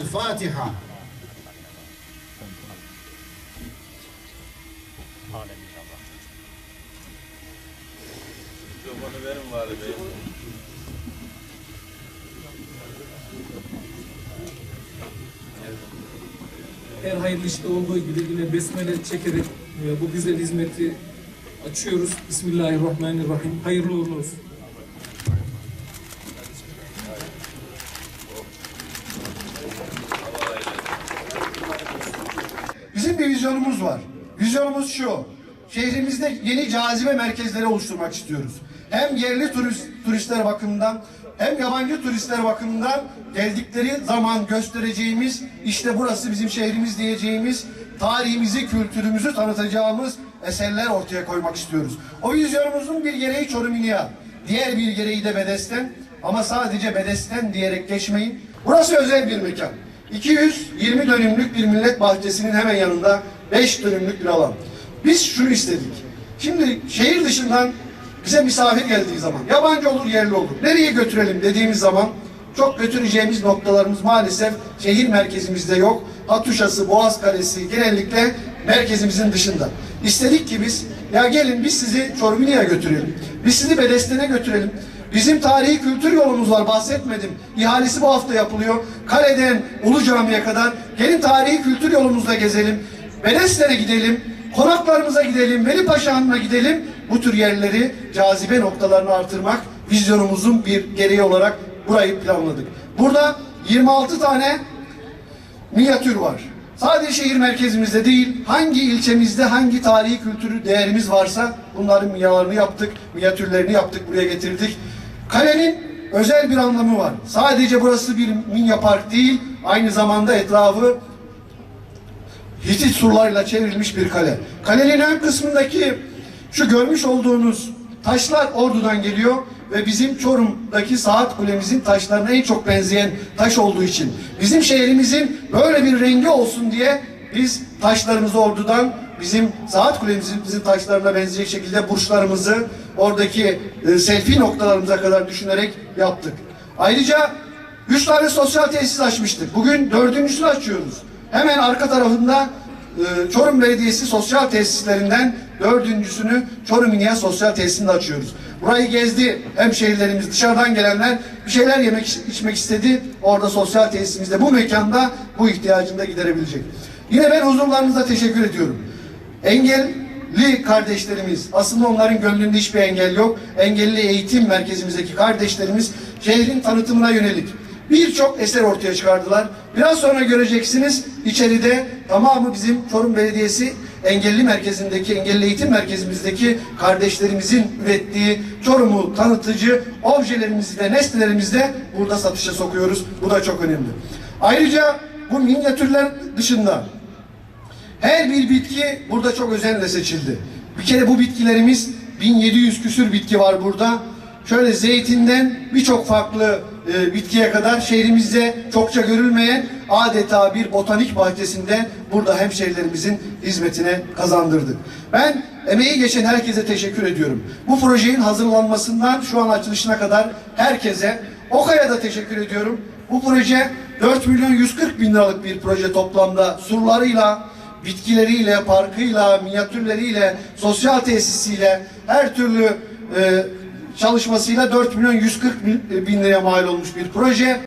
Fatiha. Mikrofonu verin bari bey. Her hayırlı işte olduğu gibi yine besmele çekerek e, bu güzel hizmeti açıyoruz. Bismillahirrahmanirrahim. Hayırlı uğurlu olsun. Bizim bir vizyonumuz var. Vizyonumuz şu. Şehrimizde yeni cazibe merkezleri oluşturmak istiyoruz. Hem yerli turist, turistler bakımından hem yabancı turistler bakımından geldikleri zaman göstereceğimiz işte burası bizim şehrimiz diyeceğimiz tarihimizi, kültürümüzü tanıtacağımız eserler ortaya koymak istiyoruz. O vizyonumuzun bir gereği Çorum İniya, diğer bir gereği de Bedesten ama sadece Bedesten diyerek geçmeyin. Burası özel bir mekan. 220 dönümlük bir millet bahçesinin hemen yanında 5 dönümlük bir alan. Biz şunu istedik. Şimdi şehir dışından bize misafir geldiği zaman yabancı olur yerli olur. Nereye götürelim dediğimiz zaman çok götüreceğimiz noktalarımız maalesef şehir merkezimizde yok. Hatuşası, Boğaz Kalesi genellikle merkezimizin dışında. İstedik ki biz ya gelin biz sizi Çorumlu'ya götürelim. Biz sizi Bedesten'e götürelim. Bizim tarihi kültür yolumuz var bahsetmedim. İhalesi bu hafta yapılıyor. Kale'den Ulu Cami'ye kadar gelin tarihi kültür yolumuzda gezelim. Bedesten'e gidelim. Konaklarımıza gidelim. Veli Paşa Hanı'na gidelim. Bu tür yerleri cazibe noktalarını artırmak vizyonumuzun bir gereği olarak burayı planladık. Burada 26 tane minyatür var. Sadece şehir merkezimizde değil, hangi ilçemizde hangi tarihi kültürü değerimiz varsa bunların minyalarını yaptık, minyatürlerini yaptık, buraya getirdik. Kalenin özel bir anlamı var. Sadece burası bir minya park değil, aynı zamanda etrafı Hitit surlarıyla çevrilmiş bir kale. Kalenin ön kısmındaki şu görmüş olduğunuz taşlar Ordu'dan geliyor ve bizim Çorum'daki saat kulemizin taşlarına en çok benzeyen taş olduğu için bizim şehrimizin böyle bir rengi olsun diye biz taşlarımızı Ordu'dan bizim saat kulemizin taşlarına benzeyecek şekilde burçlarımızı oradaki e, selfie noktalarımıza kadar düşünerek yaptık. Ayrıca üç tane sosyal tesis açmıştık. Bugün dördüncüsünü açıyoruz. Hemen arka tarafında e, Çorum Belediyesi sosyal tesislerinden dördüncüsünü Çorum İniye sosyal tesisinde açıyoruz. Burayı gezdi hemşehrilerimiz dışarıdan gelenler bir şeyler yemek içmek istedi. Orada sosyal tesisimizde bu mekanda bu ihtiyacını da giderebilecek. Yine ben huzurlarınıza teşekkür ediyorum. Engelli kardeşlerimiz, aslında onların gönlünde hiçbir engel yok. Engelli eğitim merkezimizdeki kardeşlerimiz şehrin tanıtımına yönelik birçok eser ortaya çıkardılar. Biraz sonra göreceksiniz içeride tamamı bizim Çorum Belediyesi engelli merkezindeki, engelli eğitim merkezimizdeki kardeşlerimizin ürettiği Çorum'u tanıtıcı objelerimizi ve nesnelerimizi de burada satışa sokuyoruz. Bu da çok önemli. Ayrıca bu minyatürler dışında her bir bitki burada çok özenle seçildi. Bir kere bu bitkilerimiz 1700 küsür bitki var burada. Şöyle zeytinden birçok farklı e, bitkiye kadar şehrimizde çokça görülmeyen adeta bir botanik bahçesinde burada hemşehrilerimizin hizmetine kazandırdık. Ben emeği geçen herkese teşekkür ediyorum. Bu projenin hazırlanmasından şu an açılışına kadar herkese, OKA'ya da teşekkür ediyorum. Bu proje 4 milyon 140 bin liralık bir proje toplamda surlarıyla, bitkileriyle, parkıyla, minyatürleriyle, sosyal tesisiyle, her türlü e, çalışmasıyla 4 milyon 140 bin, bin liraya mal olmuş bir proje.